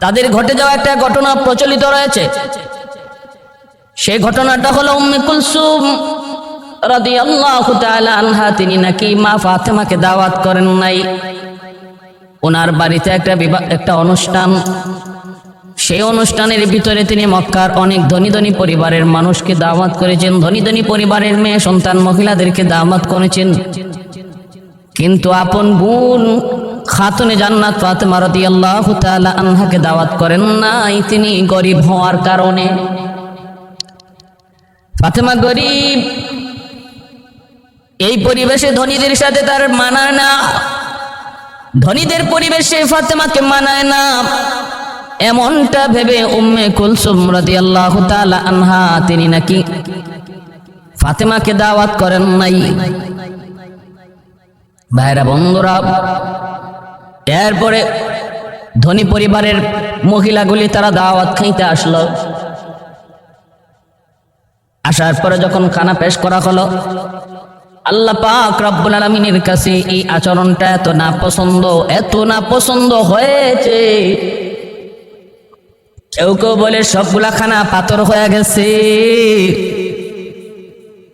তাদের ঘটে যাওয়া একটা ঘটনা প্রচলিত রয়েছে। সেই ঘটনাটা হলো উম্মে কুলসুম রাদিয়াল্লাহু তাআলা আনহা, তিনি নাকি মা ফাতেমাকে দাওয়াত করেন নাই। ওনার বাড়িতে একটা বিবাহ একটা অনুষ্ঠান। সেই অনুষ্ঠানের ভিতরে তিনি মক্কার অনেক ধনী ধনী পরিবারের মানুষকে দাওয়াত করেছেন। ধনী ধনী পরিবারের মেয়ে, সন্তান, মহিলাদেরকে দাওয়াত করেছেন। কিন্তু আপন বোন খাতুনে জান্নাত ফাতেমা রাদিয়াল্লাহু তাআলা আনহাকে দাওয়াত করেন নাই, তিনি গরিব হওয়ার কারণে। ফাতেমা গরিব, এই পরিবেশে ধনীদের সাথে তার মানায় না। ধনীদের পরিবেশে ফাতেমাকে মানায় না। এমনটা ভেবে উম্মে কুলসুম রাদিয়াল্লাহু তাআলা আনহা, তিনি নাকি ফাতেমাকে দাওয়াত করেন নাই। ভাইরা বন্ধুরা এরপরে ধনী পরিবারের মহিলাগুলি তারা দাওয়াত খাইতে আসলো। আসার পরে যখন খানা পেশ করা হলো, আল্লাহ পাক রব্বুল আলমিনের কাছে এই আচরণটা এত না পছন্দ এত না পছন্দ হয়েছে। কেউ কেউ বলে, সবগুলা খানা পাথর হয়ে গেছে।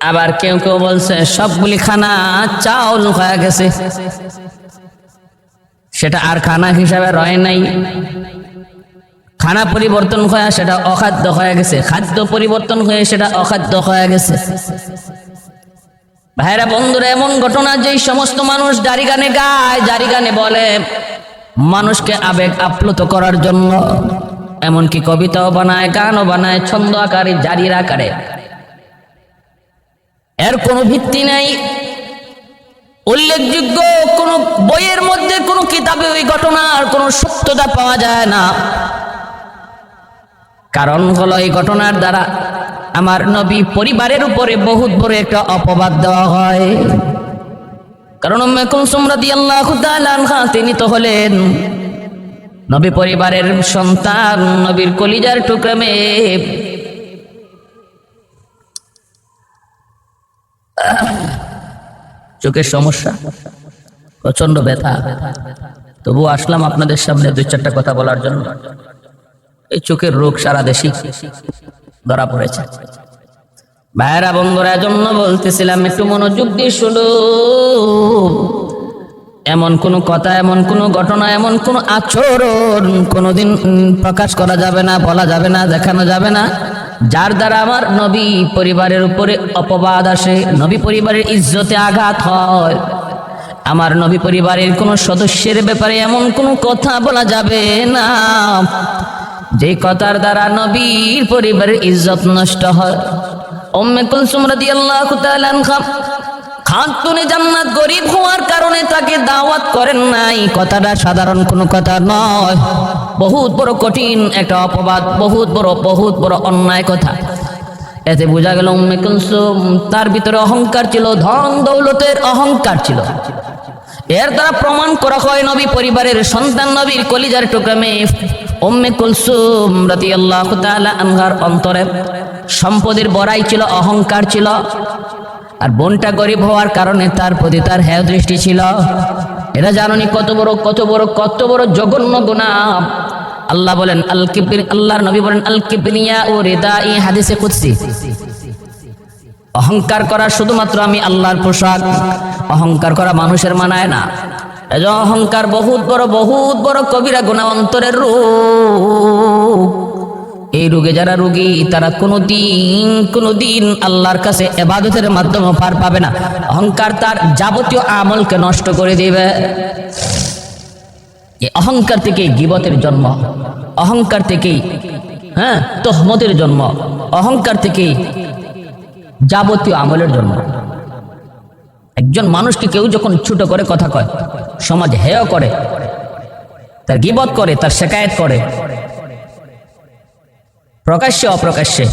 আবার কেউ কেউ বলছে, সবগুলি খানা চাউল হয়ে গেছে। সেটা আর খানা হিসাবে রয় নাই। খানা পরিবর্তন হয়ে সেটা অখাদ্য হয়ে গেছে। খাদ্য পরিবর্তন হয়ে সেটা অখাদ্য হয়ে গেছে। ভাইরা, বন্ধুরা, এমন ঘটনা যে সমস্ত মানুষ জারি গানে গায়, জারি গানে বলে, মানুষকে আবেগ আপ্লুত করার জন্য। এমনকি কবিতাও বানায়, গানও বানায়, ছন্দ আকারে, জারির আকারে। এর কোনো ভিত্তি নাই। উল্লেখযোগ্য, কোন বইয়ের মধ্যে কোনো কিতাবে ওই ঘটনার কোনো সত্যতা পাওয়া যায় না। কারণ হলো এই ঘটনার দ্বারা আমার নবী পরিবারের উপরে বহুত বড় একটা অপবাদ দেওয়া হয়। কারণ তাআলা আনহা, তিনি তো হলেন নবী পরিবারের সন্তান, নবীর কলিজার টুকরা মেয়ে। চোখের সমস্যা প্রচণ্ড ব্যথা। তবু আসলাম আপনাদের সামনে দুই চারটা কথা বলার জন্য। এই চোখের রোগ সারা দেশে ধরা পড়েছে। ভাইরা বন্ধুরা জন্য বলতেছিলাম, একটু মনোযোগ দিয়ে শুনো। এমন কোন কথা, এমন কোন ঘটনা, এমন কোন আচরণ কোনোদিন প্রকাশ করা যাবে না, বলা যাবে না, দেখানো যাবে না। যার দ্বারা আমার নবী পরিবারের উপরে অপবাদ আসে, নবী পরিবারের ইজ্জতে আঘাত হয়। আমার নবী পরিবারের কোনো সদস্যের ব্যাপারে এমন কোনো কথা বলা যাবে না। যে কথার দ্বারা নবীর পরিবারের ইজ্জত নষ্ট হয়। উম্মে কুলসুম রাদিয়াল্লাহু তাআলা আনহা খাতুনে জান্নাত গরিব হওয়ার কারণে তাকে দাওয়াত করেন নাই। কথাটা সাধারণ কোনো কথা নয়। বহুত বড় কঠিন একটা অপবাদ, বহুত বড় বহুত বড় অন্যায় কথা। এতে বোঝা গেল উম্মে কুলসুম, তার ভিতরে অহংকার ছিল, ধন দৌলতের অহংকার ছিল। এর দ্বারা প্রমাণ করা হয় নবী পরিবারের সন্তান নবীর কলিজার টুকরা মেয়ে উম্মে কুলসুম রাদিয়াল্লাহু তাআলা আনহার অন্তরে। সম্পদের বড়াই ছিল, অহংকার ছিল। আর বোনটা গরিব হওয়ার কারণে তার প্রতি তার হ্যায় দৃষ্টি ছিল। এরা জাননি কত বড় কত বড় কত বড় জঘন্য গুনাহ আল্লাহ বলেন, আল কিবরিন আল্লাহর নবী বলেন, আল ও রেদা ই হাদিসে কুদসি। অহংকার করা শুধুমাত্র আমি আল্লাহর পোশাক। অহংকার করা মানুষের মানায় না। অহংকার বহুত বড় বহুত বড় কবিরা গুণা অন্তরের রোগ এই রোগে যারা রোগী, তারা কোনোদিন কোনোদিন আল্লাহর কাছে এবাদতের মাধ্যমে পার পাবে না। অহংকার তার যাবতীয় আমলকে নষ্ট করে দিবে। এই অহংকার থেকেই গিবতের জন্ম। অহংকার থেকেই হ্যাঁ তহমতের জন্ম। অহংকার থেকেই যাবতীয় আমলের জন্ম। একজন মানুষকে কেউ যখন ছোট করে কথা কয়, সমাজ হেয় করে, তার গিবত করে, তার শেকায়ত করে প্রকাশ্যে অপ্রকাশ্যে।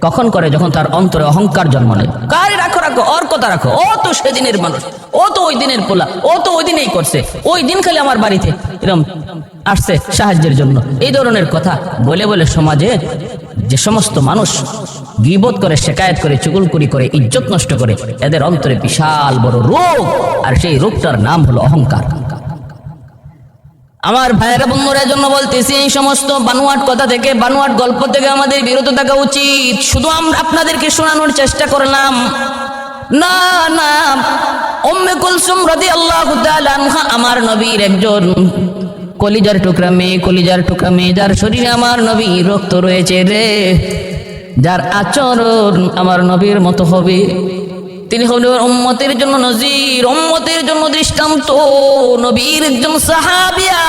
কখন করে যখন তার অন্তরে অহংকার জন্ম নেয়। কারে রাখো রাখো ওর কথা রাখো। ও তো সেদিনের মানুষ। ও তো ওই দিনের পোলা। ও তো ওই দিনেই করছে। ওই দিন খালি আমার বাড়িতে। এরকম আসছে সাহায্যের জন্য। এই ধরনের কথা বলে বলে সমাজে যে সমস্ত মানুষ গিবত করে, শেকায়ত করে, চুগুলকুরি করে, ইজ্জত নষ্ট করে, এদের অন্তরে বিশাল বড় রোগ। আর সেই রোগটার নাম হলো অহংকার। আমার ভাইয়েরা বন্ধুরা জন্য বলতেছি, এই সমস্ত বানুয়াট কথা থেকে, বানুয়াট গল্প থেকে আমাদের বিরত থাকা উচিত। শুধু আমরা আপনাদেরকে শোনানোর চেষ্টা করলাম। না না, উম্মে কুলসুম তাআলা আনহা আমার নবীর একজন কলিজার টুকরা মেয়ে, কলিজার টুকরা মেয়ে, যার শরীরে আমার নবী রক্ত রয়েছে রে। যার আচরণ আমার নবীর মতো হবে। তিনি হলেন উম্মতের জন্য নজির, উম্মতের জন্য দৃষ্টান্ত, নবীর একজন সাহাবিয়া।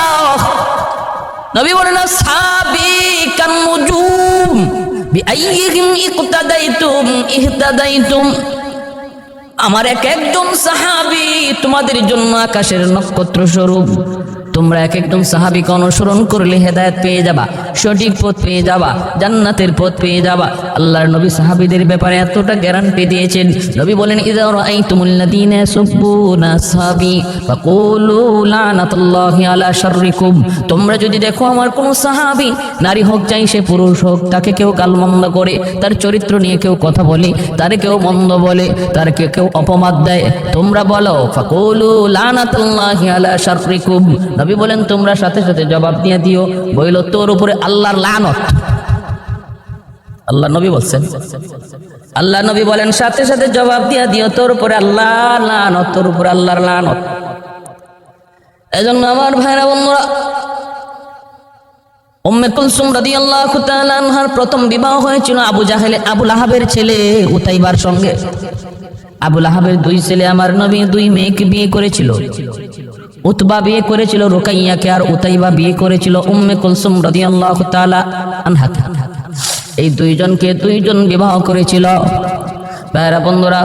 নবী বলেন সাবিকান নুজুম বিআইয়িহিম ইকতাদাইতুম, ইহতাদাইতুম। আমার এক একজন সাহাবি তোমাদের জন্য আকাশের নক্ষত্র স্বরূপ। তোমরা এক একজন সাহাবিকে অনুসরণ করলে হেদায়েত পেয়ে যাবা, সঠিক পথ পেয়ে যাবা, জান্নাতের পথ পেয়ে যাবা। আল্লাহর নবী সাহাবিদের ব্যাপারে এতটা গ্যারান্টি দিয়েছেন। নবী বলেন, ইদা রাআইতুমুল্লাযীনা ইয়াসুব্বুনা আসহাবি ফাকুলু লানাতুল্লাহি আলা শাররিকুম। তোমরা যদি দেখো আমার কোন সাহাবি, নারী হোক চাই সে পুরুষ হোক, তাকে কেউ গালমন্দ করে, তার চরিত্র নিয়ে কেউ কথা বলে, তারে কেউ মন্দ বলে, তার কেউ অপবাদ দেয়, তোমরা বলো, ফাকুলু লানাতুল্লাহি আলা শাররিকুম। নবী বলেন, তোমরা সাথে সাথে জবাব দিয়ে দিও। বইল তোর উপরে আল্লাহর লানত। আল্লাহ নবী বলছেন, আল্লাহ নবী বলেন, সাথে সাথে জবাব দিয়ে দিও তোর উপরে আল্লাহ লানত, তোর উপরে আল্লাহর লানত। এজন্য আমার ভাইরা, বন্ধুরা, উম্মে কুলসুম রাদিয়াল্লাহু তাআলা আনহার প্রথম বিবাহ হয়েছিল আবু জাহেলে, আবু লাহাবের ছেলে উতাইবার সঙ্গে। আবু লাহাবের দুই ছেলে, আমার নবী দুই মেয়েকে বিয়ে করেছিল। উতবা বিয়ে করেছিল রুকাইয়াকে আর উতাইবা বিয়ে করেছিল উম্মে কুলসুম রাদিয়াল্লাহু তাআলা আনহাকে এই দুইজনকে দুইজন বিবাহ করেছিল। ভাইরা বন্ধুরা,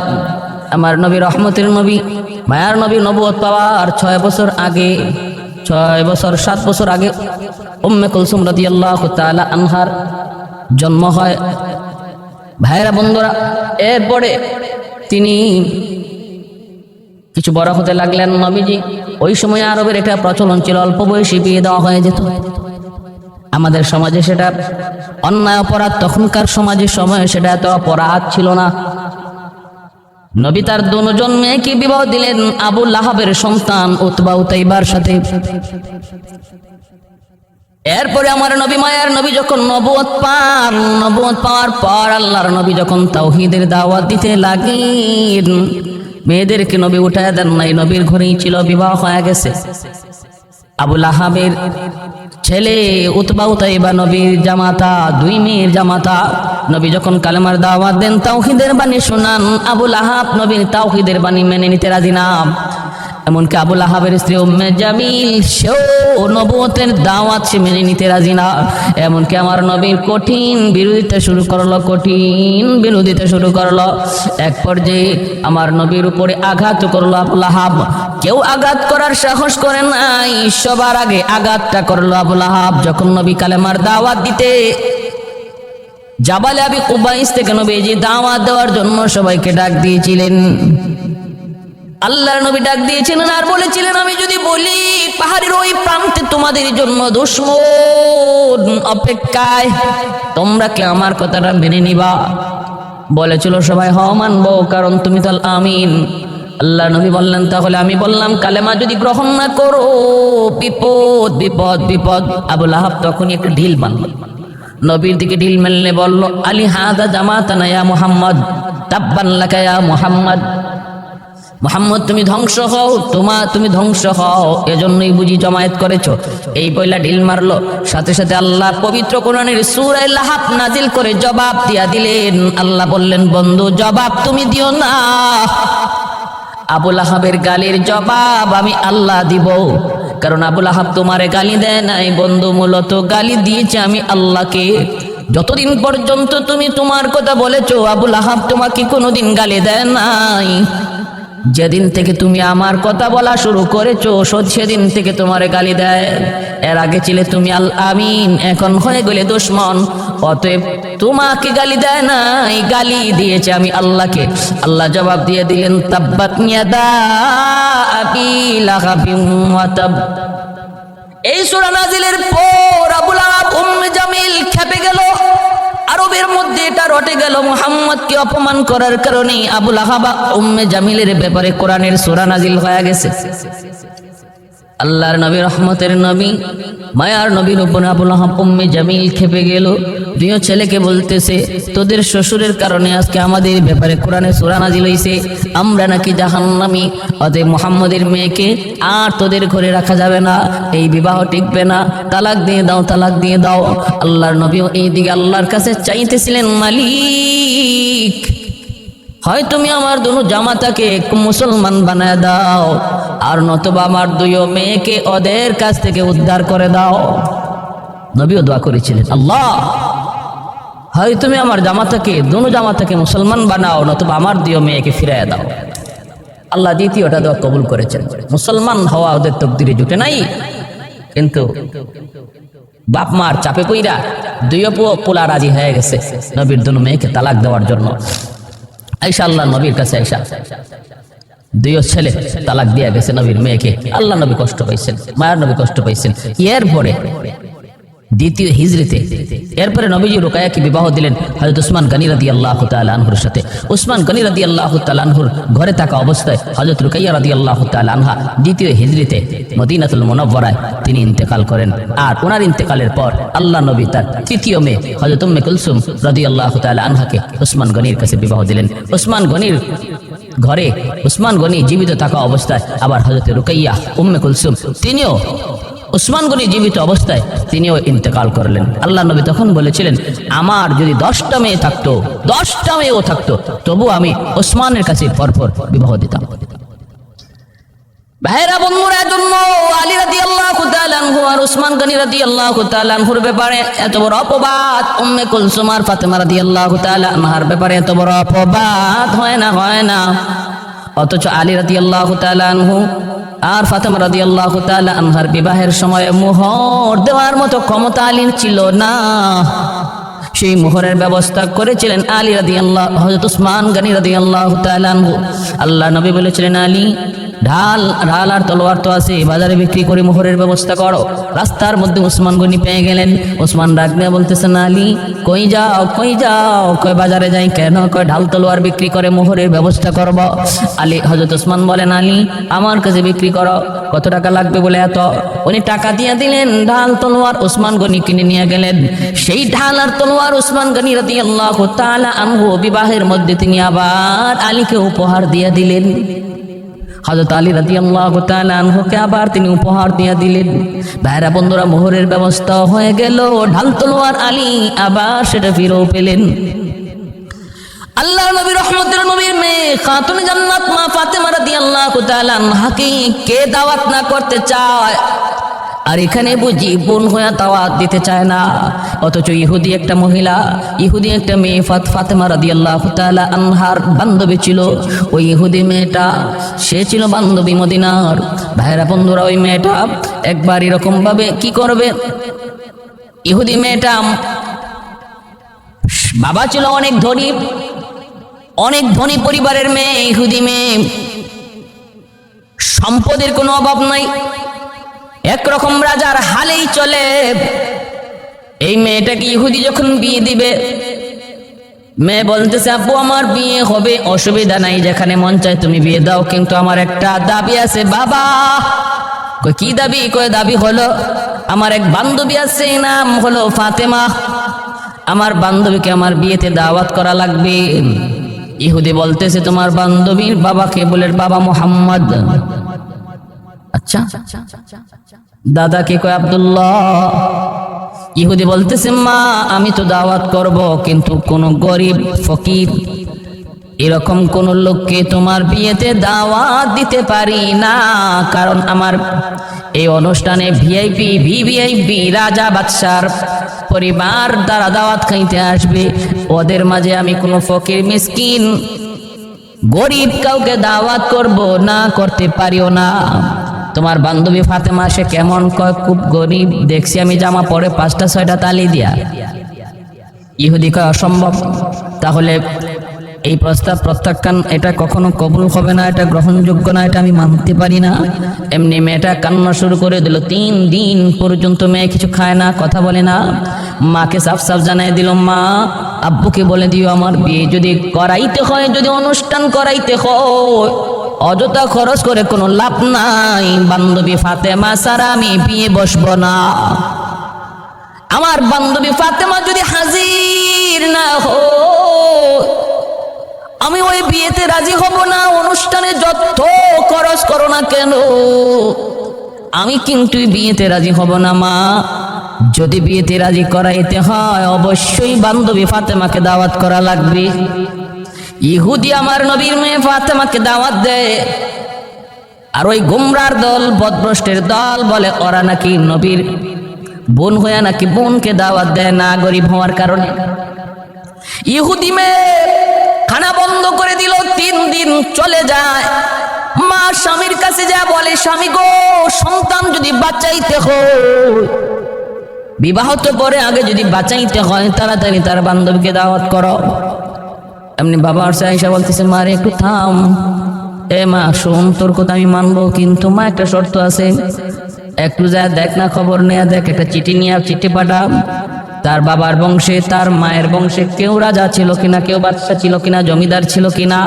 আমার নবী রহমতের নবী, মায়ার নবী নবুয়ত পাওয়ার ছয় বছর আগে, ছয় বছর, সাত বছর আগে উম্মে কুলসুম রাদিয়াল্লাহু তাআলা আনহার জন্ম হয়। ভাইরা বন্ধুরা, এরপরে তিনি কিছু বড় হতে লাগলেন নবীজি। ওই সময় আরবের একটা প্রচলন ছিল, অল্প বয়সী বিয়ে দেওয়া হয়ে যেত। আমাদের সমাজে সেটা অন্যায় অপরাধ, তখনকার সমাজের সময় সেটা এত অপরাধ ছিল না। নবী তার দুজন মেয়েকে বিবাহ দিলেন, আবু লাহাবের সন্তান উতবা উতাইবার সাথে। এরপরে আমার নবী মায়ার নবী যখন নবুয়ত পান নবুয়ত পাওয়ার পর আল্লাহর নবী যখন তাওহীদের দাওয়াত দিতে লাগেন মেয়েদেরকে নবী উঠায় দেন নাই, নবীর ঘরেই ছিল বিবাহ হয়ে গেছে। আবুল আহাবের ছেলে উতবা উতাইবা নবীর জামাতা, দুই মেয়ের জামাতা, নবী যখন কালেমার দাওয়াত দেন, তাওহিদের বাণী শোনান। আবুল আহাব নবীর তাওহিদের বাণী মেনে নিতে রাজি না। এমনকি আবুল আহাবের স্ত্রী উম্মে জামিল, সেও নবতের দাওয়াত সে মেনে নিতে রাজি না। এমনকি আমার নবীর কঠিন বিরোধিতা শুরু করল, কঠিন বিরোধিতা শুরু করল। এক পর্যায়ে আমার নবীর উপরে আঘাত করল আবুল আহাব। কেউ আঘাত করার সাহস করে নাই, সবার আগে আঘাতটা করল আবুল আহাব। যখন নবী কালেমার দাওয়াত দিতে জাবালে আবি কুবাইস থেকে নবী যে দাওয়াত দেওয়ার জন্য সবাইকে ডাক দিয়েছিলেন। আল্লাহর নবী ডাক দিয়েছিলেন আর বলেছিলেন, আমি যদি বলি, পাহাড়ের ওই প্রান্তে তোমাদের জন্য দুশ্মন অপেক্ষায়, তোমরা কি আমার কথাটা মেনে নিবা? বলেছিল সবাই হ মানবো, কারণ তুমি তো আমিন। আল্লাহ নবী বললেন, তাহলে আমি বললাম, কালেমা যদি গ্রহণ না করো, বিপদ বিপদ বিপদ। আবুল আহাব তখনই একটা ঢিল বানল। নবীর দিকে ঢিল মেললে বলল, আলী হাদা জামাতানা ইয়া মুহাম্মদ, তাব্বান লাকা ইয়া মুহাম্মদ। মোহাম্মদ, তুমি ধ্বংস হও, তোমা, তুমি ধ্বংস হও। এজন্যই বুঝি জমায়েত করেছ। এই বইলা ঢিল মারলো। সাথে সাথে আল্লাহ পবিত্র কোরআনের সূরায় লাহাব নাজিল করে জবাব দিয়া দিলেন। আল্লাহ বললেন, বন্ধু, জবাব তুমি দিও না। আবুল আহাবের গালির জবাব আমি আল্লাহ দিব। কারণ আবুল আহাব তোমারে গালি দেয় নাই। বন্ধু, মূলত গালি দিয়েছে আমি আল্লাহকে। যতদিন পর্যন্ত তুমি তোমার কথা বলেছ, আবুল আহাব তোমাকে কোনোদিন গালি দেয় নাই। যেদিন থেকে তুমি আমার কথা বলা শুরু করেছ সেদিন থেকে তোমার গালি দেয়। এর আগে ছিলে তুমি আল আমিন, এখন হয়ে গেলে দুশ্মন। অতএব তোমাকে গালি দেয় নাই, গালি দিয়েছে আমি আল্লাহকে। আল্লাহ জবাব দিয়ে দিলেন, তাব্বাত আবি এই সূরা নাজিলের পর আবুল আহাব উম্মে জামিল খেপে গেল। আরবের মধ্যে এটা রটে গেল মোহাম্মদকে অপমান করার কারণে আবুল আহাবা উম্মে জামিলের ব্যাপারে কোরআনের সোরা নাজিল হয়ে গেছে। আল্লাহর নবী, রহমতের নবী, মায়ার নবীর উপর আবুল আহাব উম্মে জামিল খেপে গেল। প্রিয় ছেলেকে বলতেছে, তোদের শ্বশুরের কারণে আজকে আমাদের ব্যাপারে কোরআনে সুরা নাজিল আমরা নাকি জাহান্নামি। অতএব মোহাম্মদের মেয়েকে আর তোদের ঘরে রাখা যাবে না। এই বিবাহ টিকবে না। তালাক দিয়ে দাও, তালাক দিয়ে দাও। আল্লাহর নবীও এইদিকে আল্লাহর কাছে চাইতেছিলেন, মালিক হয় তুমি আমার দুনো জামাতাকে মুসলমান বানায় দাও, আর নতুবা আমার দুইও মেয়েকে ওদের কাছ থেকে উদ্ধার করে দাও। নবীও দোয়া করেছিলেন, আল্লাহ! হয় তুমি আমার জামাতাকে, দুনো জামাতাকে মুসলমান বানাও, নতুবা আমার দুইও মেয়েকে ফিরাইয়া দাও। আল্লাহ দ্বিতীয়টা দোয়া কবুল করেছেন। মুসলমান হওয়া ওদের তকদিরে জুটে নাই, কিন্তু বাপ মার চাপে কইরা দুইও পোলা রাজি হয়ে গেছে নবীর দুনো মেয়েকে তালাক দেওয়ার জন্য। আইসা আল্লাহ নবীর কাছে আইসা। দুইও ছেলে তালাক দিয়া গেছে নবীর মেয়েকে। আল্লাহ নবী কষ্ট পাইছেন, মায়ের নবী কষ্ট পাইছেন। এরপরে দ্বিতীয় হিজরিতে। এরপরে নবীজি রোকায়াকে বিবাহ দিলেন হজরত উসমান গনি রাদি আল্লাহ আনহুর সাথে। উসমান গনি রাদি আল্লাহ আনহুর ঘরে থাকা অবস্থায় হজরত রুকাইয়া রাদি আল্লাহ আনহা দ্বিতীয় হিজরিতে মদিনাতুল মনব্বরায় তিনি ইন্তেকাল করেন। আর ওনার ইন্তেকালের পর আল্লাহ নবী তার তৃতীয় মেয়ে হজরত উম্মে কুলসুম রাদি আল্লাহ আনহাকে উসমান গনির কাছে বিবাহ দিলেন। উসমান গনির ঘরে উসমান গনি জীবিত থাকা অবস্থায় আবার হজরত রুকাইয়া উম্মে কুলসুম তিনিও উসমান গনি জীবিত অবস্থায় তিনিও ইন্তেকাল করলেন। আল্লাহ নবী তখন বলেছিলেন, আমার যদি দশটা মেয়ে থাকতো, দশটা মেয়েও থাকতো তবু আমি ওসমানের কাছে পরপর বিবাহ দিতাম। ভাইরা বন্ধুরা আর উসমান ব্যাপারে এত বড় অপবাদ, উম্মে কুলসুম আর ফাতেমা রাদি আল্লাহ আনহার ব্যাপারে এত বড় অপবাদ হয় না হয় না। অথচ আলী রাতি আল্লাহ আনহু আর ফাতেমা রাদি আল্লাহ আনহার বিবাহের সময় মোহর দেওয়ার মতো ক্ষমতা আলীর ছিল না। সেই মোহরের ব্যবস্থা করেছিলেন আলী রাদি আল্লাহ হজরত উসমান গানি রাদি আল্লাহ আল্লাহ নবী বলেছিলেন, আলী ঢাল ঢাল আর তলোয়ার তো আছে বাজারে বিক্রি করে মোহরের ব্যবস্থা করো। রাস্তার মধ্যে উসমান গনি পেয়ে গেলেন। উসমান ডাক দিয়ে বলতেছেন, আলী, কই যাও কই যাও? কই বাজারে যাই কেন? কয় ঢাল, তলোয়ার বিক্রি করে মোহরের ব্যবস্থা করব? আলী হজরত উসমান বলেন, আলী, আমার কাছে বিক্রি করো। কত টাকা লাগবে বলে এত? উনি টাকা দিয়ে দিলেন, ঢাল, তলোয়ার উসমান গনি কিনে নিয়ে গেলেন। সেই ঢাল আর তলোয়ার উসমান গনি রাতি আল্লাহ তালা আনহু বিবাহের মধ্যে তিনি আবার আলীকে উপহার দিয়ে দিলেন। হজরত আলী রাজি আল্লাহ আনহুকে আবার তিনি উপহার দিয়ে দিলেন। ভাইরা বন্ধুরা, মোহরের ব্যবস্থা হয়ে গেল। ঢাল তলোয়ার আলী আবার সেটা ফিরেও পেলেন। আল্লাহ নবী, রহমতের নবীর মেয়ে খাতুন জান্নাত মা ফাতেমা রাদিয়াল্লাহু তাআলা আনহাকে কে দাওয়াত না করতে চায়? আর এখানে বুঝি বোন হয়ে দাওয়াত দিতে চায় না। অথচ ইহুদি একটা মহিলা, ইহুদি একটা মেয়ে ফাত, ফাতেমা রাদিয়াল্লাহু তাআলা আনহার বান্ধবী ছিল। ওই ইহুদি মেয়েটা, সে ছিল বান্ধবী মদিনার। ভাইরা বন্ধুরা, ওই মেয়েটা একবার এরকম ভাবে কি করবে? ইহুদি মেয়েটা বাবা ছিল অনেক ধনী অনেক ধনী পরিবারের মেয়ে, ইহুদি মেয়ে। সম্পদের কোনো অভাব নাই। একরকম রাজার হালেই চলে। এই মেয়েটাকে ইহুদি যখন বিয়ে দিবে? মেয়ে বলতেছে, আপু, আমার বিয়ে হবে, অসুবিধা নাই, যেখানে মন চায় তুমি বিয়ে দাও। কিন্তু আমার একটা দাবি আছে, বাবা! কি দাবি? কয় দাবি হলো, আমার এক বান্ধবী আছে নাম হলো ফাতেমা। আমার বান্ধবীকে আমার বিয়েতে দাওয়াত করা লাগবে। ইহুদি বলতেছে, তোমার বান্ধবীর বাবাকে বলে বাবা মোহাম্মদ। আচ্ছা দাদা কে কয়, আব্দুল্লাহ। ইহুদি বলতেছে, মা, আমি তো দাওয়াত করব, কিন্তু কোন গরিব, ফকির, এরকম কোন লোককে তোমার বিয়েতে দাওয়াত দিতে পারি না। কারণ আমার এই অনুষ্ঠানে ভিআইপি, ভিভিআইপি রাজা বাদশার পরিবার দ্বারা দাওয়াত খাইতে আসবে। ওদের মাঝে আমি কোনো ফকির, মিসকিন, গরিব কাউকে দাওয়াত করব না, করতে পারিও না। তোমার বান্ধবী ফাতেমা, সে কেমন কয়, খুব গরিব। দেখছি আমি জামা পরে পাঁচটা, ছয়টা তালি দিয়া। ইহুদি কয়, অসম্ভব। তাহলে এই প্রস্তাব প্রত্যাখ্যান, এটা কখনো কবুল হবে না, এটা গ্রহণযোগ্য না, এটা আমি মানতে পারি না। এমনি মেয়েটা কান্না শুরু করে দিল। তিন দিন পর্যন্ত মেয়ে কিছু খায় না, কথা বলে না। মাকে সাফ সাফ জানাই দিল, মা, আব্বুকে বলে দিও আমার বিয়ে, যদি করাইতে হয়, যদি অনুষ্ঠান করাইতে হয় অযথা খরচ করে কোনো লাভ নাই। বান্ধবী ফাতেমা সারা আমি বিয়ে বসবো না। আমার বান্ধবী ফাতেমা যদি হাজির না হো আমি ওই বিয়েতে রাজি হব না, অনুষ্ঠানে যত খরচ করো না কেন? আমি কিন্তু বিয়েতে রাজি হব না, মা। যদি বিয়েতে রাজি করাইতে হয়, অবশ্যই বান্ধবী ফাতেমাকে দাওয়াত করা লাগবে। ইহুদি আমার নবীর মেয়ে ফাতেমাকে দাওয়াত দেয়। আর ওই গুমরার দল, বদভ্রষ্টের দল বলে, ওরা নাকি নবীর বোন হইয়া নাকি বোনকে দাওয়াত দেয় না, গরিব হওয়ার কারণে। ইহুদি মেয়ে খানা বন্ধ করে দিল, তিন দিন চলে যায়। মা স্বামীর কাছে যা বলে, স্বামী গো, সন্তান যদি বাঁচাইতে হয়, বিবাহ তো পরে আগে যদি বাঁচাইতে হয়, তাড়াতাড়ি তার বান্ধবীকে দাওয়াত করো। এমনি বাবা আর আইসা বলতেছে মারে একটু থাম। এ মা, শোন, তোর কথা আমি মানবো, কিন্তু মা, একটা শর্ত আছে। একটু যা দেখ না, খবর নেয়া দেখ, একটা চিঠি নিয়ে চিঠি পাঠাম তার বাবার বংশে, তার মায়ের বংশে কেউ রাজা ছিল কিনা, কেউ বাদশা ছিল কিনা, জমিদার ছিল কিনা?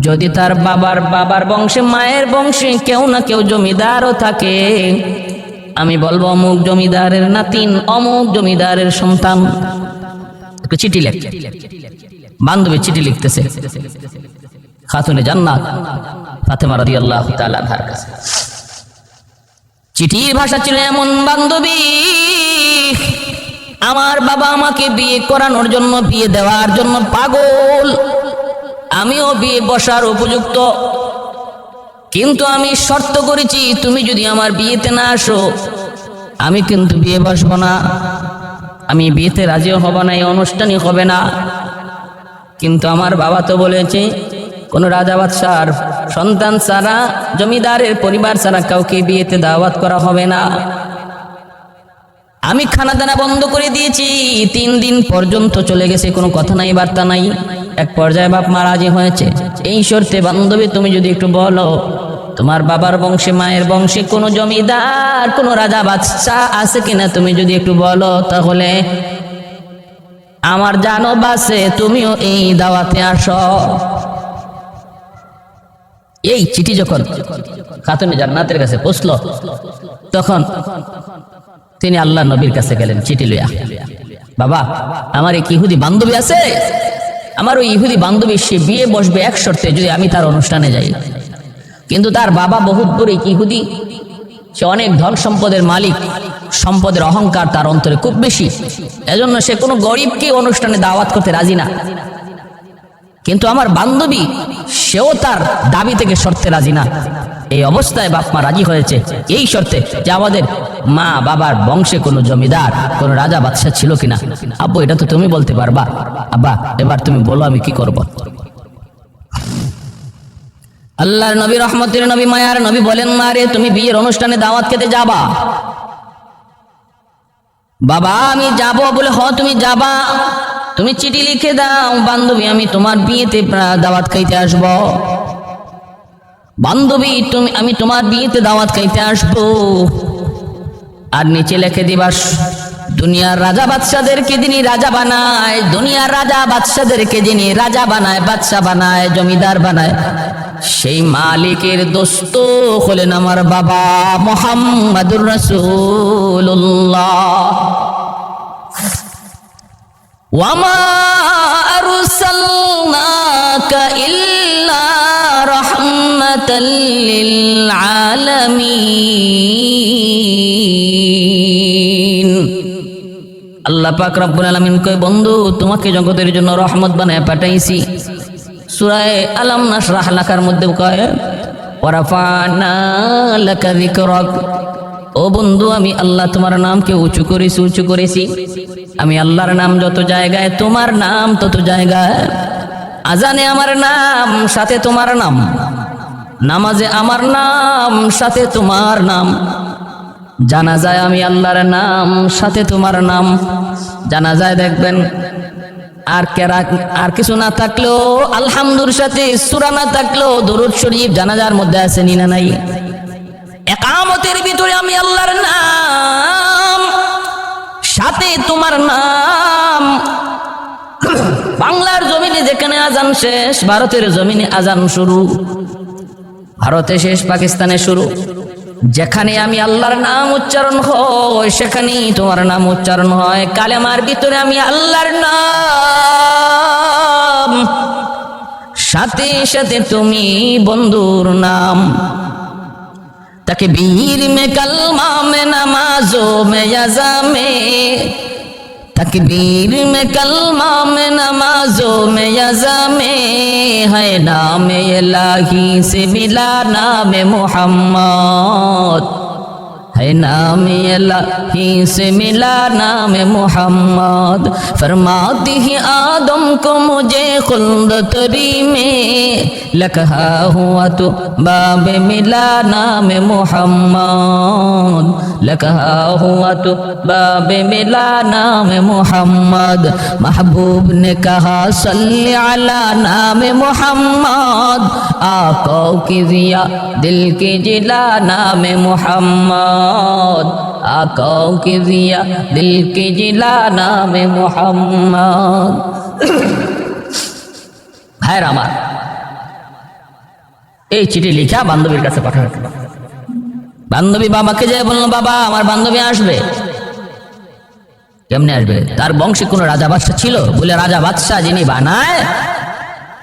যদি তার বাবার বাবার বংশে, মায়ের বংশে কেউ না কেউ জমিদারও থাকে। আমি বলব, অমুক জমিদারের নাতিন, অমুক জমিদারের সন্তান। চিঠি লেখ। বান্ধবী চিঠি লিখতেছে। খাতুনে জান্নাত ফাতেমা রাদিয়াল্লাহু তাআলা আনহার কাছে। চিঠির ভাষা ছিল এমন, বান্ধবী, আমার বাবা আমাকে বিয়ে করানোর জন্য, বিয়ে দেওয়ার জন্য পাগল। আমিও বিয়ে বসার উপযুক্ত। কিন্তু আমি শর্ত করেছি, তুমি যদি আমার বিয়েতে না আসো, আমি কিন্তু বিয়ে বসবো না। আমি বিয়েতে রাজিও হব না, এই অনুষ্ঠানই হবে না। কিন্তু আমার বাবা তো বলেছে, কোনো রাজা বাদশার সন্তান ছাড়া, জমিদারের পরিবার ছাড়া কাউকে বিয়েতে দাওয়াত করা হবে না। আমি খানা দানা বন্ধ করে দিয়েছি, তিন দিন পর্যন্ত চলে গেছে, কোনো কথা নাই, বার্তা নাই। এক পর্যায়ে বাপ মা রাজি হয়েছে, এই শর্তে বান্ধবী তুমি যদি একটু বলো, তোমার বাবার বংশে, মায়ের বংশে কোনো জমিদার, কোনো রাজা বাদশাহ আছে কিনা তুমি যদি একটু বলো, তাহলে আমার জানো বাসে, তুমিও এই দাওয়াতে আসো। এই চিঠি যখন খাতুনে জান্নাতের কাছে পৌঁছলো, তখন তিনি আল্লাহ নবীর কাছে গেলেন চিঠি লইয়া। বাবা, আমার এক ইহুদি বান্ধবী আছে। আমার ওই ইহুদি বান্ধবী, সে বিয়ে বসবে এক শর্তে, যদি আমি তার অনুষ্ঠানে যাই। কিন্তু তার বাবা বহুত বড় ইহুদি সে অনেক ধন সম্পদের মালিক, সম্পদের অহংকার তার অন্তরে খুব বেশি। এজন্য সে কোনো গরিবকে অনুষ্ঠানে দাওয়াত করতে রাজি না। কিন্তু আমার বান্ধবী, সেও তার দাবি থেকে শর্তে রাজি না। এই অবস্থায় বাপ মা রাজি হয়েছে। এই শর্তে যে আমাদের মা বাবার বংশে কোনো জমিদার, কোনো রাজা বাদশাহ ছিল কিনা। আব্বু, এটা তো তুমি বলতে পারবা। আব্বা, এবার তুমি বলো আমি কি করব। আল্লাহর নবী রহমতের নবী মায়ার নবী বলেন, মা রে, তুমি বিয়ের অনুষ্ঠানে দাওয়াত খেতে যাবা? বাবা, আমি যাব। বলে, হ, তুমি যাবা। তুমি চিঠি লিখে দাও, বান্ধবী, আমি তোমার বিয়েতে দাওয়াত খাইতে আসব। বান্ধবী, তুমি, আমি তোমার বিয়েতে দাওয়াত খাইতে আসব। আর নিচে লেখে দিবাস দুনিয়ার রাজা বাদশাদেরকে যিনি রাজা বানায়, দুনিয়ার রাজা বাদশাদেরকে যিনি রাজা বানায়, বাদশা বানায়, জমিদার বানায়। সেই মালিকের দোস্ত হলেন আমার বাবা মোহাম্মদুর রসুল্লাহ ওয়ামা আরসালনাকা আল্লাহ পাক রব্বুল আলমিন কয়, বন্ধু, তোমাকে জগতের জন্য রহমত বানায় পাঠাইছি। সূরায়ে আলাম নাশরাহ লাকার মধ্যে কয় ও বন্ধু, আমি আল্লাহ তোমার নামকে উঁচু করেছি উঁচু করেছি। আমি আল্লাহর নাম যত জায়গায়, তোমার নাম তত জায়গায়। আজানে আমার নাম, সাথে তোমার নাম। নামাজে আমার নাম, সাথে তোমার নাম। জানা যায় আমি আল্লাহর নাম, সাথে তোমার নাম। জানা যায় দেখবেন আর কেরা, আর কিছু না থাকলেও, আলহামদুর সাথে সুরা না থাকলেও দরুদ শরীফ জানাজার মধ্যে আছে নি না নাই? একামতের ভিতরে আমি আল্লাহর নাম, সাথে তোমার নাম। বাংলার জমিনে যেখানে আজান শেষ, ভারতের জমিনে আজান শুরু। ভারতে শেষ, পাকিস্তানে শুরু। যেখানে আমি আল্লাহর নাম উচ্চারণ হয়, সেখানেই তোমার নাম উচ্চারণ হয়। কালেমার ভিতরে আমি আল্লাহর নাম। সাথে সাথে তুমি বন্ধুর নাম। তাকে বীর মে কালমা মে নামাজো মে আজামে तकबीर में कलमा में नमाजों में यजा में है नाम इलाही से मिला नाम मोहम्मद ہے نام اللہ ہی سے ملا نام محمد۔ فرماتی ہے آدم کو مجھے خلد تری میں لکھا ہوا تو باب ملا نام محمد۔ لکھا ہوا تو باب ملا نام محمد۔ محبوب نے کہا، صلی علی نام محمد۔ آقا کی ضیا دل کی جلا نام محمد۔ मोहम्मद आका की जिया दिल की जिला नाम मोहम्मद ভাইয়ের আমার এই চিঠি লিখা বান্ধবীর কাছে পাঠানো বান্ধবী বাবাকে যে বললো বাবা আমার বান্ধবী আসবে কেমনে আসবে তার বংশে কোনো রাজা বাদশাহ ছিল বলে রাজা বাদশাহ যিনি বানায়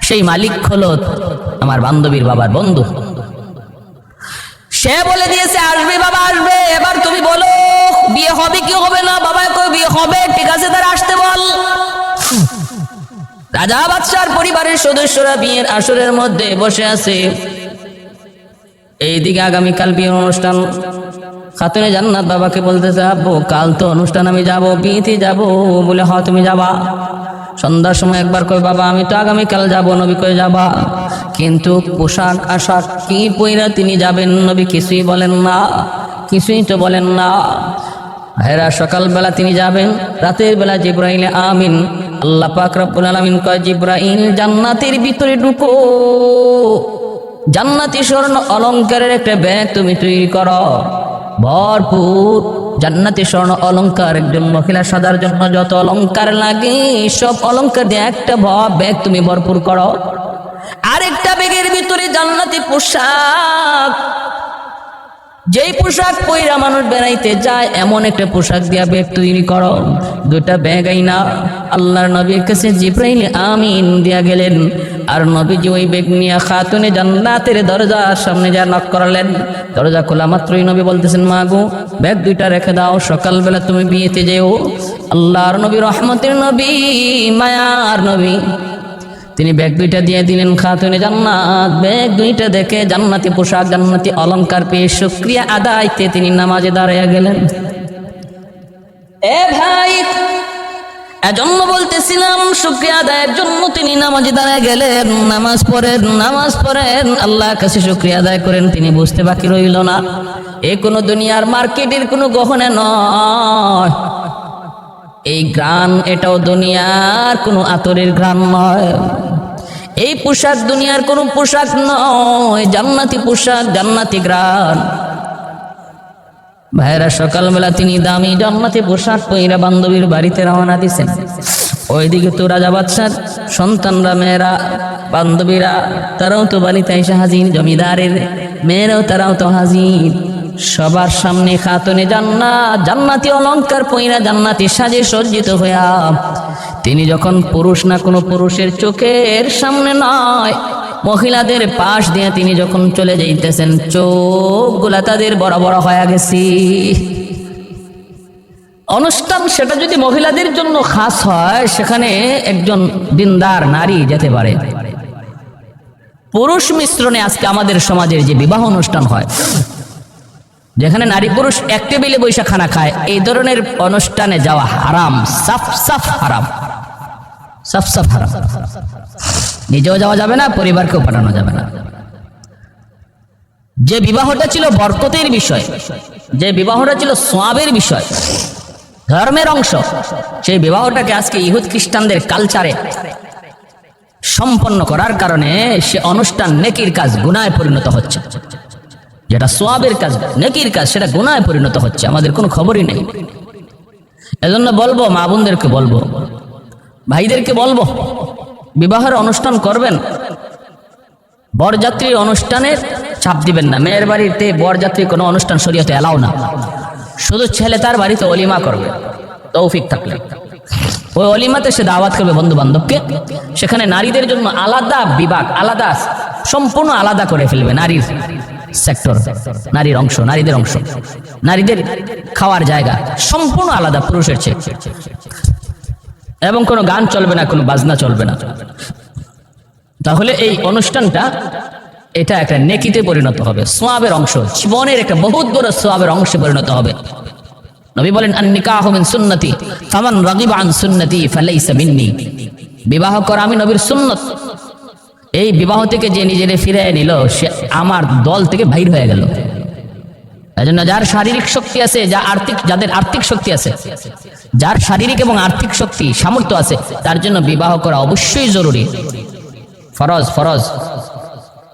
সেই মালিক হলো আমার বান্ধবীর বাবার বন্ধু সে বলে দিয়েছে, আসবে বাবা, আসবে। এবার তুমি বলো, বিয়ে হবে কি হবে না? বাবা কই, বিয়ে হবে? ঠিক আছে তার আসতে বল। রাজা বাদশার পরিবারের সদস্যরা বিয়ের আসরের মধ্যে বসে আছে। এইদিকে আগামীকাল বিয়ের অনুষ্ঠান। খাতুনে জান্নাত বাবাকে বলতেছে আব্বু, কাল তো অনুষ্ঠান, আমি যাব বিয়েতে যাব। বলে হ তুমি যাবা। সন্ধ্যার সময় একবার কই বাবা, আমি তো আগামীকাল যাব, নবী কই যাবা। কিন্তু পোশাক আশাক কি পইরা তিনি যাবেন নবী কিছুই বলেন না, কিছুই তো বলেন না। হেরা সকালবেলা তিনি যাবেন, রাতের বেলা জিব্রাইলে আমিন। আল্লাহ পাক রব্বুল আলামিন কয়, জিব্রাইল, জান্নাতের ভিতরে ঢুকো। জান্নাতি স্বর্ণ অলংকারের একটা ব্যাগ তুমি তৈরি করো। ভরপুর জান্নাতি স্বর্ণ অলংকার একজন মহিলা সাদার জন্য যত অলংকার লাগে, সব অলংকার দিয়ে একটা ব্যাগ তুমি ভরপুর করো। আরেকটা ব্যাগের ভিতরে জান্নাতি পোশাক। যেই পোশাক পইরা মানুষ বেড়াইতে যায়, এমন একটা পোশাক দিয়া ব্যাগ তৈরি করো। দুটা ব্যাগ আইনা। আল্লাহর নবীর কাছে জিব্রাইল আমিন দিয়া গেলেন। আর নবীজি ওই ব্যাগ নিয়ে খাতুনে জান্নাতের দরজার সামনে যা নক করালেন। দরজা খোলা মাত্রই নবী বলতেছেন, মা গো ব্যাগ দুইটা রেখে দাও, সকালবেলা তুমি বিয়েতে যেও। আল্লাহর নবী, রহমতের নবী, মায়ার নবী। তিনি ব্যাগ দুইটা দিয়ে দিলেন, খাতুনে জান্নাত। ব্যাগ দুইটা দেখে জান্নাতি পোশাক, জান্নাতি অলঙ্কার পেয়ে শুক্রিয়া আদায়তে তিনি নামাজে দাঁড়াইয়া গেলেন। এ ভাই, এজন্য বলতেছিলাম, শুক্রিয়া আদায়ের জন্য তিনি নামাজে দাঁড়ায় গেলেন। নামাজ পড়েন নামাজ পড়েন, আল্লাহর কাছে শুক্রিয়া আদায় করেন, তিনি বুঝতে বাকি রইল না। এ কোনো দুনিয়ার মার্কেটের কোনো গহনে নয়। এই গ্রান এটাও দুনিয়ার কোনো আতরের গ্রান নয়। এই পোশাক দুনিয়ার কোনো পোশাক নয়, জান্নাতি পোশাক, জান্নাতি গ্রান ভাইরা, সকালবেলা তিনি দামি জান্নাতি পোশাক পইরা বান্ধবীর বাড়িতে রওনা দিছেন। ওইদিকে তো রাজা বাদশার সন্তানরা, মেয়েরা, বান্ধবীরা, তারাও তো বাড়িতে এসে হাজির, জমিদারের মেয়েরাও তারাও তো হাজির। সবার সামনে খাতুনে জান্নাত, জান্নাতি অলংকার পইরা জান্নাতি সাজে সজ্জিত হইয়া, তিনি যখন পুরুষ না কোনো পুরুষের চোখের সামনে নয়, মহিলাদের পাশ দিয়ে তিনি যখন চলে যাইতেছেন, চোখগুলা তাদের বড় বড় হয়ে গেছি। অনুষ্ঠান সেটা যদি মহিলাদের জন্য খাস হয়, সেখানে একজন দিনদার নারী যেতে পারে। পুরুষ মিশ্রণে আজকে আমাদের সমাজের যে বিবাহ অনুষ্ঠান হয় যেখানে নারী পুরুষ এক টেবিলে বৈশা খানা খায়, এই ধরনের অনুষ্ঠানে যাওয়া হারাম, সাফ সাফ হারাম। সাফ সাফ হারাম। নিজেও যাওয়া যাবে না, পরিবারকেও পাঠানো যাবে না। যে বিবাহটা ছিল বরকতের বিষয়, যে বিবাহটা ছিল সোয়াবের বিষয়, ধর্মের অংশ, সেই বিবাহটাকে আজকে ইহুদ খ্রিস্টানদের কালচারে সম্পন্ন করার কারণে সে অনুষ্ঠান নেকির কাজ গুনায় পরিণত হচ্ছে। যেটা সোয়াবের কাজ, নেকির কাজ, সেটা গুনায় পরিণত হচ্ছে, আমাদের কোনো খবরই নেই। এজন্য বলব মা বোনদেরকে বলব, ভাইদেরকে বলব, বিবাহের অনুষ্ঠান করবেন বরযাত্রীর অনুষ্ঠানের চাপ দিবেন না। মেয়ের বাড়িতে বরযাত্রী কোনো অনুষ্ঠান শরীয়তে এলাও না। শুধু ছেলে তার বাড়িতে অলিমা করবে, তৌফিক থাকলে। ওই অলিমাতে সে দাওয়াত করবে বন্ধু বান্ধবকে সেখানে নারীদের জন্য আলাদা বিভাগ, আলাদা, সম্পূর্ণ আলাদা করে ফেলবে নারীর। সেক্টর নারীর অংশ, নারীদের অংশ। নারীদের খাওয়ার জায়গা সম্পূর্ণ আলাদা, পুরুষের চেয়ে। এবং কোনো গান চলবে না, কোনো বাজনা চলবে না। তাহলে এই অনুষ্ঠানটা, এটা একটা নেকিতে পরিণত হবে, সোয়াবের অংশ, জীবনের একটা বহুত বড় সোয়াবের অংশে পরিণত হবে। নবী বলেন আন নিকাহ মিন সুন্নতি, ফামান রাগিবা আন সুন্নতি, ফালাইসা মিন্নি। বিবাহ করা আমি নবীর সুন্নত। এই বিবাহ থেকে যে নিজেরে ফিরে নিল, সে আমার দল থেকে বাইর হয়ে গেল। এজন্য যার শারীরিক শক্তি আছে, যা আর্থিক, যাদের আর্থিক শক্তি আছে, যার শারীরিক এবং আর্থিক শক্তি, সামর্থ্য আছে, তার জন্য বিবাহ করা অবশ্যই জরুরি। ফরজ ফরজ।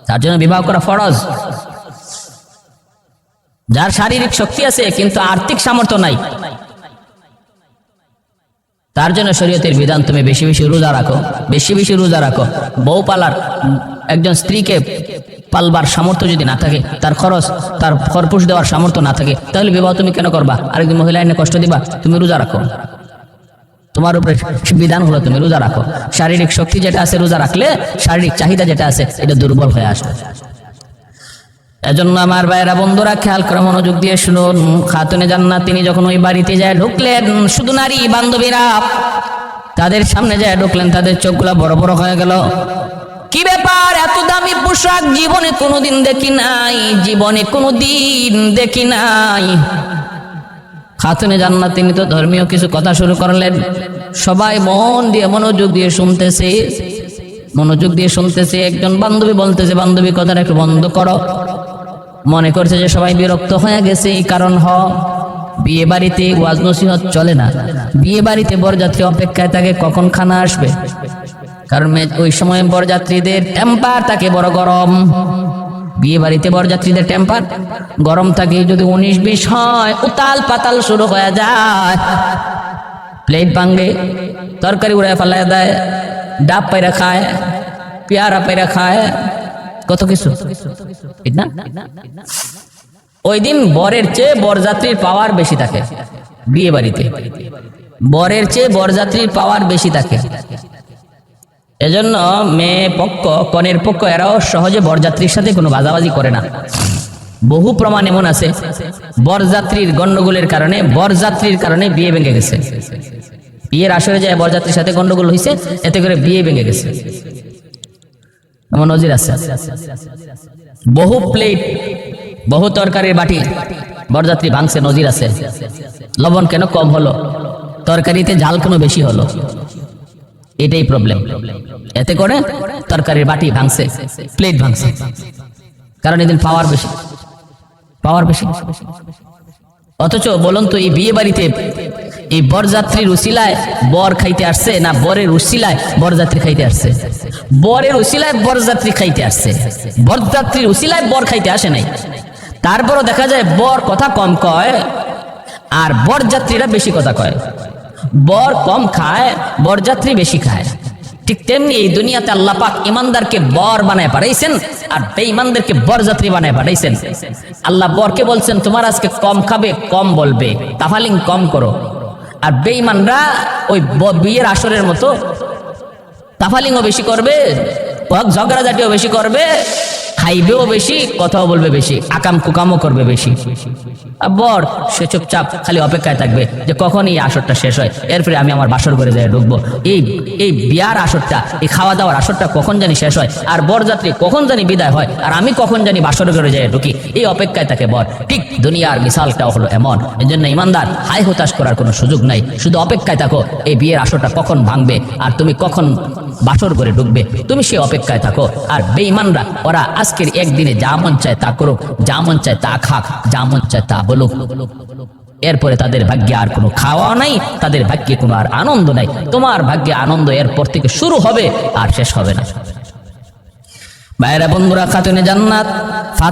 তার জন্য বিবাহ করা ফরজ। যার শারীরিক শক্তি আছে, কিন্তু আর্থিক সামর্থ্য নাই তার জন্য শরীয়তের বিধান তুমি বেশি বেশি রোজা রাখো, বেশি বেশি রোজা রাখো। বউ পালার, একজন স্ত্রীকে পালবার সামর্থ্য যদি না থাকে, তার খরচ, তার খরপুষ দেওয়ার সামর্থ্য না থাকে, তাহলে বিবাহ তুমি কেন করবা? আরেকজন মহিলা এনে কষ্ট দিবা, তুমি রোজা রাখো। তোমার উপরে বিধান হলো তুমি রোজা রাখো। শারীরিক শক্তি যেটা আছে রোজা রাখলে, শারীরিক চাহিদা যেটা আছে, এটা দুর্বল হয়ে আসবে। এজন্য আমার ভাইয়েরা বন্ধুরা, খেয়াল করে মনোযোগ দিয়ে শুনুন। খাতুনে জান্নাত, তিনি যখন ওই বাড়িতে যায় ঢুকলেন, শুধু নারী বান্ধবীরা, তাদের সামনে যায় ঢুকলেন, তাদের চোখগুলো বড় বড় হয়ে গেল। কি ব্যাপার? এত দামি পোশাক জীবনে কোনোদিন দেখি নাই, জীবনে কোনোদিন দেখি নাই। খাতুনে জান্নাত, তিনি তো ধর্মীয় কিছু কথা শুরু করলেন। সবাই মন দিয়ে মনোযোগ দিয়ে শুনতেছে। মনোযোগ দিয়ে শুনতেছে, একজন বান্ধবী বলতেছে, বান্ধবী, কথাটা একটু বন্ধ করো। মনে করছে যে সবাই বিরক্ত হয়ে গেছে, এই কারণ হ, বিয়ে বাড়িতে ওয়াজ নসিহত চলে না। বিয়ে বাড়িতে বরযাত্রী অপেক্ষায় থাকে কখন খানা আসবে? কারণ ওই সময় বরযাত্রীদের টেম্পার থাকে বড় গরম। বিয়ে বাড়িতে বরযাত্রীদের টেম্পার গরম থাকে যদি উনিশ বিশ হয়, উতাল পাতাল শুরু হয়ে যায়। প্লেট ভাঙ্গে তরকারি উড়ায় ফেলায় দেয়, ডাব পাইরা খায়, পেয়ারা পাইরা খায় কত কিছু? ওই দিন বরের চেয়ে বরযাত্রীর পাওয়ার বেশি থাকে বিয়ে বাড়িতে। বরের চেয়ে বরযাত্রীর পাওয়ার বেশি থাকে। এজন্য মেয়ে পক্ষ, কনের পক্ষ, এরাও সহজে বরযাত্রীর সাথে কোনো বাজাবাজি করে না। বহু প্রমাণ এমন আছে। বরযাত্রীর গন্ডগোলের কারণে, বরযাত্রীর কারণে বিয়ে ভেঙে গেছে। বিয়ের আসরে যায় বরযাত্রীর সাথে গন্ডগোল হয়েছে এতে করে বিয়ে ভেঙে গেছে। এমন নজির আছে। বহু প্লেট বহু তরকারির বাটি, বরযাত্রী ভাঙছে, নজির আছে। লবণ কেন কম হলো? তরকারিতে ঝাল কেন বেশি হলো? এটাই প্রবলেম এতে করে তরকারির বাটি ভাঙছে প্লেট ভাঙছে। কারণ এদিন পাওয়ার বেশি পাওয়ার বেশি। অথচ বলুন তো, এই বিয়ে বাড়িতে এই বরযাত্রীর উসিলায় বর খাইতে আসছে না বরের উসিলায় বরযাত্রী খাইতে আসছে? বরের উসিলায় বরযাত্রী খাইতে আসছে। বরযাত্রীর উসিলায় বর খাইতে আসে নাই। তারপরও দেখা যায় বর কথা কম কয় আর বরযাত্রীরা বেশি কথা কয়। বর কম খায়, বরযাত্রী বেশি খায়। ঠিক তেমনি এই দুনিয়াতে আল্লাহ পাক ইমানদারকে বর বানায় পাঠাইছেন আর বেঈমানদেরকে বরযাত্রী বানায় পাঠাইছেন। আল্লাহ বরকে বলছেন, তোমার আজকে কম খাবে, কম বলবে। তাফালিং কম করো। আর বেঈমানরা ওই বিয়ের আসরের মতো তাফালিংও বেশি করবে ঝগড়া জাতীয় বেশি করবে খাইবেও বেশি, কথাও বলবে বেশি, আকাম কুকামও করবে বেশি। বর, সে চুপচাপ খালি অপেক্ষায় থাকবে যে কখন এই আসরটা শেষ হয়। এরপরে আমি আমার বাসর করে যাই ঢুকবো। এই এই বিয়ার আসরটা, এই খাওয়া দাওয়ার আসরটা কখন জানি শেষ হয়? আর বরযাত্রী কখন জানি বিদায় হয়? আর আমি কখন জানি বাসর করে যাই ঢুকি? এই অপেক্ষায় থাকে বর। ঠিক দুনিয়ার মিসালটাও হলো এমন। এই জন্য ইমানদার, হাই হতাশ করার কোনো সুযোগ নাই। শুধু অপেক্ষায় থাকো, এই বিয়ের আসরটা কখন ভাঙবে? আর তুমি কখন বাসর করে ঢুকবে? তুমি সে অপেক্ষায় থাকো। আর বেঈমানরা, ওরা আজকের একদিনে যা মন চায় তা করুক, যা মন চায় তা খাক, যা মন চায় তা বলুক। এরপরে তাদের ভাগ্যে আর কোনো খাওয়া নাই, তাদের ভাগ্যে কোনো আর আনন্দ নাই। তোমার ভাগ্যে আনন্দ এরপর থেকে শুরু হবে আর শেষ হবে না। বাইরা বন্ধুরা, খাতুনে জান্নাত